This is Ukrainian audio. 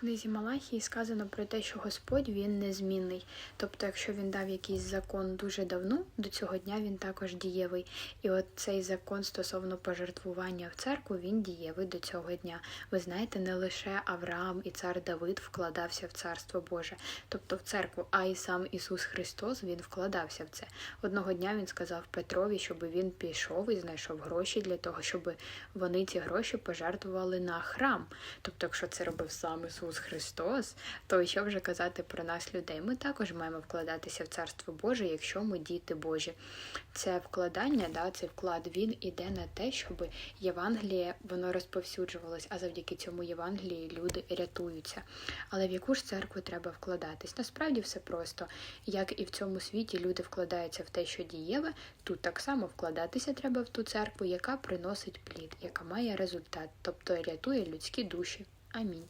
книзі Малахії сказано про те, що Господь він незмінний. Тобто, якщо він дав якийсь закон дуже давно, до цього дня він також дієвий. І от цей закон стосовно пожертвування в церкву, він дієвий до цього дня. Ви знаєте, не лише Авраам і цар Давид вкладався в царство Боже, тобто в церкву, а й сам Ісус Христос він вкладався в це. Одного дня він сказав Петрові, щоб він пішов і знайшов гроші для того, щоб вони ці гроші пожертвували на храм. Тобто, якщо це робив сам Ісус Христос, то що вже казати про нас, людей? Ми також маємо вкладатися в Царство Боже, якщо ми діти Божі. Це вкладання, да, цей вклад, він іде на те, щоб Євангеліє воно розповсюджувалось, а завдяки цьому Євангелії люди рятуються. Але в яку ж церкву треба вкладатись? Насправді все просто. Як і в цьому світі люди вкладаються в те, що дієве, тут так само вкладатися треба в ту церкву, яка приносить плід, яка має результат, тобто рятує людські душі. Амінь.